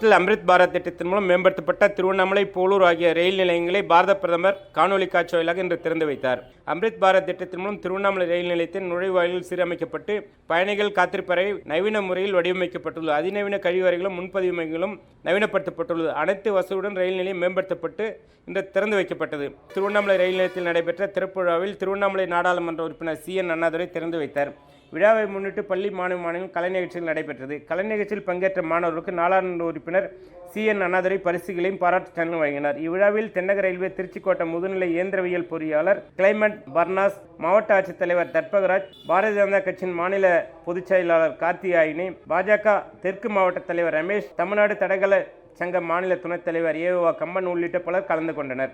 தமிழகத்தில் அம்ரித் பாரத் திட்டத்தின் மூலம் மேம்படுத்தப்பட்ட திருவண்ணாமலை போலூர் ஆகிய ரயில் நிலையங்களை பாரத பிரதமர் காணொலி காட்சி வாயிலாக இன்று திறந்து வைத்தார். அம்ரித் பாரத் திட்டத்தின் மூலம் திருவண்ணாமலை ரயில் நிலையத்தின் நுழைவாயில் சீரமைக்கப்பட்டு பயணிகள் காத்திருப்பறை நவீன முறையில் வடிவமைக்கப்பட்டுள்ளது. அதிநவீன கழிவறைகளும் முன்பதிவு மையங்களும் நவீனப்படுத்தப்பட்டுள்ளது. அனைத்து வசதியுடன் ரயில் நிலையம் மேம்படுத்தப்பட்டு இன்று திறந்து வைக்கப்பட்டது. திருவண்ணாமலை ரயில் நிலையத்தில் நடைபெற்ற திறப்பு விழாவில் திருவண்ணாமலை நாடாளுமன்ற உறுப்பினர் சி என் அண்ணாதுரை திறந்து வைத்தார். விழாவை முன்னிட்டு பள்ளி மாணவ மாணவிகள் கலை நிகழ்ச்சிகள் நடைபெற்றது. கலை நிகழ்ச்சியில் பங்கேற்ற மாணவர்களுக்கு நாடாளுமன்ற உறுப்பினர் சி. என். அண்ணாதுரை பரிசுகளையும் பாராட்டு சான்றிதழும் வழங்கினார். இவ்விழாவில் தென்னக ரயில்வே திருச்சிக்கோட்டை முதுநிலை இயந்திரவியல் பொறியாளர் கிளைமட் பர்னாஸ் மாவட்ட ஆட்சித்தலைவர் தர்பகராஜ் பாரதிய ஜனதா கட்சியின் மாநில பொதுச் செயலாளர் கார்த்தியாயினி பாஜக தெற்கு மாவட்ட தலைவர் ரமேஷ் தமிழ்நாடு தடகள சங்க மாநில துணைத் தலைவர் ஏவா கம்மன் உள்ளிட்ட பலர் கலந்து கொண்டனர்.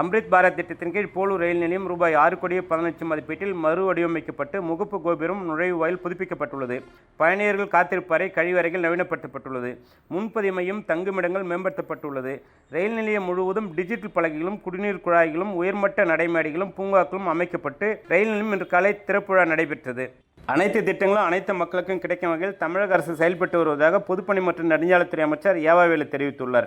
அம்ரித் பாரத் திட்டத்தின் கீழ் போலூர் ரயில் நிலையம் ரூபாய் ஆறு கோடியே பதினஞ்சு மதிப்பீட்டில் மறு வடிவமைக்கப்பட்டு முகப்பு கோபுரம் நுழைவாயில் புதுப்பிக்கப்பட்டுள்ளது. பயணியர்கள் காத்திருப்பறை கழிவறைகள் நவீனப்படுத்தப்பட்டுள்ளது. முன்பதிவு மையம் தங்குமிடங்கள் மேம்படுத்தப்பட்டுள்ளது. ரயில் நிலையம் முழுவதும் டிஜிட்டல் பலகைகளும் குடிநீர் குழாய்களும் உயர்மட்ட நடைமேடைகளும் பூங்காக்களும் அமைக்கப்பட்டு ரயில் நிலையம் இன்று காலை திறப்புழா நடைபெற்றது. அனைத்து திட்டங்களும் அனைத்து மக்களுக்கும் கிடைக்கும் வகையில் தமிழக அரசு செயல்பட்டு வருவதாக பொதுப்பணி மற்றும் நெடுஞ்சாலைத்துறை அமைச்சர் ஏவாவேலு தெரிவித்துள்ளார்.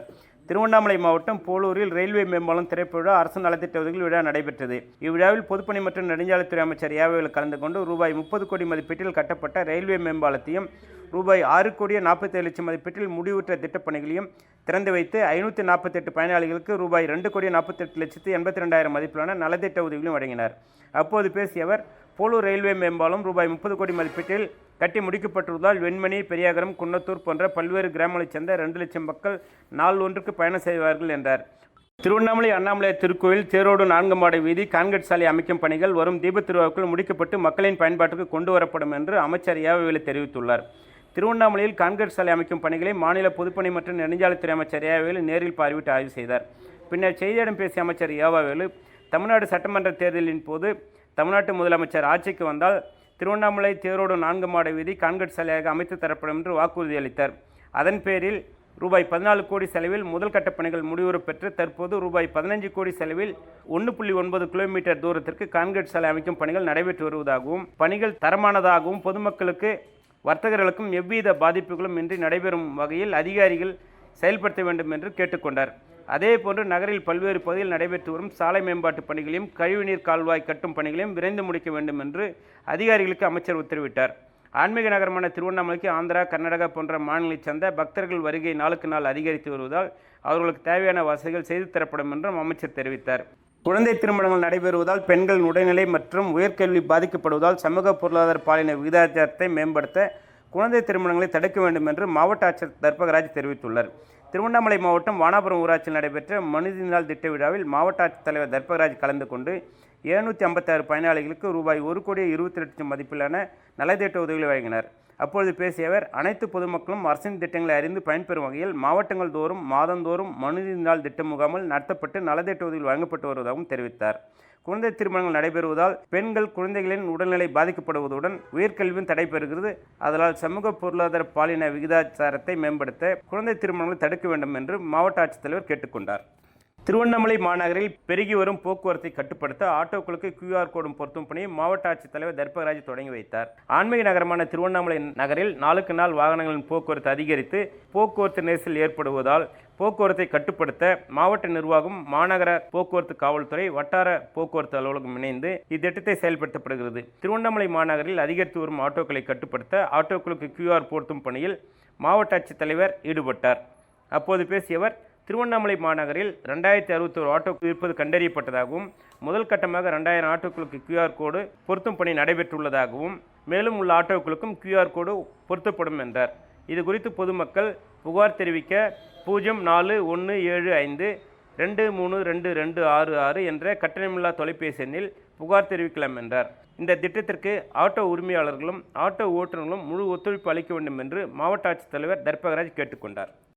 திருவண்ணாமலை மாவட்டம் போலூரில் ரயில்வே மேம்பாலம் திரைப்பட விழா அரசு நலத்திட்ட உதவிகள் விழா நடைபெற்றது. இவ்விழாவில் பொதுப்பணி மற்றும் நெடுஞ்சாலைத்துறை அமைச்சர் ஏவாவேலு கலந்து கொண்டு ரூபாய் முப்பது கோடி மதிப்பீட்டில் கட்டப்பட்ட ரயில்வே மேம்பாலத்தையும் ரூபாய் ஆறு கோடியே நாற்பத்தேழு லட்சம் மதிப்பீட்டில் முடிவுற்ற திட்டப்பணிகளையும் திறந்து வைத்து ஐநூற்றி நாற்பத்தெட்டு பயனாளிகளுக்கு ரூபாய் ரெண்டு கோடி நாற்பத்தெட்டு லட்சத்து எண்பத்தி ரெண்டாயிரம் மதிப்பிலான நலத்திட்ட உதவிகளையும் வழங்கினார். அப்போது பேசிய அவர் போலூர் ரயில்வே மேம்பாலம் ரூபாய் முப்பது கோடி மதிப்பீட்டில் கட்டி முடிக்கப்பட்டுள்ளதால் வெண்மணி பெரியாகரம் குன்னத்தூர் போன்ற பல்வேறு கிராமங்களைச் சேர்ந்த ரெண்டு லட்சம் மக்கள் நாள் ஒன்றுக்கு பயணம் செய்வார்கள் என்றார். திருவண்ணாமலை அண்ணாமலையார் திருக்கோயில் தேரோடு நான்கு மாடை வீதி கான்கிரீட் சாலை அமைக்கும் பணிகள் வரும் தீபத் திருவிழாவுக்குள் முடிக்கப்பட்டு மக்களின் பயன்பாட்டுக்கு கொண்டு வரப்படும் என்று அமைச்சர் ஏவவேலு தெரிவித்துள்ளார். திருவண்ணாமலையில் கான்கிரீட் சாலை அமைக்கும் பணிகளை மாநில பொதுப்பணி மற்றும் நெடுஞ்சாலைத்துறை அமைச்சர் ஏவவேலு நேரில் பார்வையிட்டு ஆய்வு செய்தார். பின்னர் செய்தியிடம் பேசிய அமைச்சர் ஏவாவேலு தமிழ்நாடு சட்டமன்ற தேர்தலின் போது தமிழ்நாட்டு முதலமைச்சர் ஆட்சிக்கு வந்தால் திருவண்ணாமலை தேரோடு நான்கு மாட வீதி கான்கிரீட் சாலையாக அமைத்து தரப்படும் என்று வாக்குறுதி அளித்தார். அதன் பேரில் ரூபாய் பதினாலு கோடி செலவில் முதல் கட்ட பணிகள் முடிவுறு பெற்று தற்போது ரூபாய் பதினஞ்சு கோடி செலவில் ஒன்று புள்ளி ஒன்பது கிலோமீட்டர் தூரத்திற்கு கான்கிரீட் சாலை அமைக்கும் பணிகள் நடைபெற்று வருவதாகவும் பணிகள் தரமானதாகவும் பொதுமக்களுக்கு வர்த்தகர்களுக்கும் எவ்வித பாதிப்புகளும் இன்றி நடைபெறும் வகையில் அதிகாரிகள் செயல்படுத்த வேண்டும் என்று கேட்டுக்கொண்டார். அதேபோன்று நகரில் பல்வேறு பகுதியில் நடைபெற்று வரும் சாலை மேம்பாட்டு பணிகளையும் கழிவுநீர் கால்வாய் கட்டும் பணிகளையும் விரைந்து முடிக்க வேண்டும் என்று அதிகாரிகளுக்கு அமைச்சர் உத்தரவிட்டார். ஆன்மீக நகரமான திருவண்ணாமலைக்கு ஆந்திரா கர்நாடகா போன்ற மாநிலங்களைச் சேர்ந்த பக்தர்கள் வருகை நாளுக்கு நாள் அதிகரித்து வருவதால் அவர்களுக்கு தேவையான வசதிகள் செய்து தரப்படும் என்றும் அமைச்சர் தெரிவித்தார். குழந்தை திருமணங்கள் நடைபெறுவதால் பெண்களின் உடல்நிலை மற்றும் உயர்கல்வி பாதிக்கப்படுவதால் சமூக பொருளாதார பாலின விகிதாச்சாரத்தை மேம்படுத்த குழந்தை திருமணங்களை தடுக்க வேண்டும் என்று மாவட்ட ஆட்சியர் தர்பகராஜ் தெரிவித்துள்ளார். திருவண்ணாமலை மாவட்டம் வானாபுரம் ஊராட்சியில் நடைபெற்ற மனித நாள் திட்ட விழாவில் மாவட்ட ஆட்சித்தலைவர் தர்பகராஜ் கலந்து கொண்டு எழுநூற்றி ஐம்பத்தாறு பயனாளிகளுக்கு ரூபாய் ஒரு கோடி இருபத்தி லட்சம் மதிப்பிலான நலத்திட்ட உதவிகளை வழங்கினார். அப்பொழுது பேசியவர் அனைத்து பொதுமக்களும் அரசின் திட்டங்களை அறிந்து பயன்பெறும் வகையில் மாவட்டங்கள் தோறும் மாதந்தோறும் மனித நாள் திட்ட முகாமல் நடத்தப்பட்டு நலத்திட்ட உதவிகள் வழங்கப்பட்டு வருவதாகவும் தெரிவித்தார். குழந்தை திருமணங்கள் நடைபெறுவதால் பெண்கள் குழந்தைகளின் உடல்நிலை பாதிக்கப்படுவதுடன் உயர்கல்வியும் தடைபெறுகிறது. அதனால் சமூக பொருளாதார பாலின விகிதாச்சாரத்தை மேம்படுத்த குழந்தை திருமணங்களை தடுக்க வேண்டும் என்று மாவட்ட ஆட்சித்தலைவர் கேட்டுக்கொண்டார். திருவண்ணாமலை மாநகரில் பெருகி வரும் போக்குவரத்தை கட்டுப்படுத்த ஆட்டோக்களுக்கு கியூஆர் கோடும் பொருத்தும் பணியை மாவட்ட ஆட்சித்தலைவர் தர்பகராஜ் தொடங்கி வைத்தார். ஆன்மீக நகரமான திருவண்ணாமலை நகரில் நாளுக்கு நாள் வாகனங்களின் போக்குவரத்து அதிகரித்து போக்குவரத்து நெரிசல் ஏற்படுவதால் போக்குவரத்தை கட்டுப்படுத்த மாவட்ட நிர்வாகம் மாநகர போக்குவரத்து காவல்துறை வட்டார போக்குவரத்து அலுவலகம் இணைந்து இத்திட்டத்தை செயல்படுத்தப்படுகிறது. திருவண்ணாமலை மாநகரில் அதிகரித்து வரும் ஆட்டோக்களை கட்டுப்படுத்த ஆட்டோக்களுக்கு கியூஆர் பொருத்தும் பணியில் மாவட்ட ஆட்சித்தலைவர் ஈடுபட்டார். அப்போது பேசியவர் திருவண்ணாமலை மாநகரில் ரெண்டாயிரத்தி அறுபத்தோரு ஆட்டோக்கள் இருப்பது கண்டறியப்பட்டதாகவும் முதல் கட்டமாக ரெண்டாயிரம் ஆட்டோக்களுக்கு கியூஆர் கோடு பொருத்தும் பணி நடைபெற்றுள்ளதாகவும் மேலும் உள்ள ஆட்டோக்களுக்கும் கியூஆர் கோடு பொருத்தப்படும் என்றார். இது குறித்து பொதுமக்கள் புகார் தெரிவிக்க பூஜ்ஜியம் நாலு ஒன்று ஏழு ஐந்து ரெண்டு மூணு ரெண்டு ரெண்டு ஆறு ஆறு என்ற கட்டணமில்லா தொலைபேசி எண்ணில் புகார் தெரிவிக்கலாம் என்றார். இந்த திட்டத்திற்கு ஆட்டோ உரிமையாளர்களும் ஆட்டோ ஓட்டுநர்களும் முழு ஒத்துழைப்பு அளிக்க வேண்டும் என்று மாவட்ட ஆட்சித்தலைவர் தர்பகராஜ் கேட்டுக்கொண்டார்.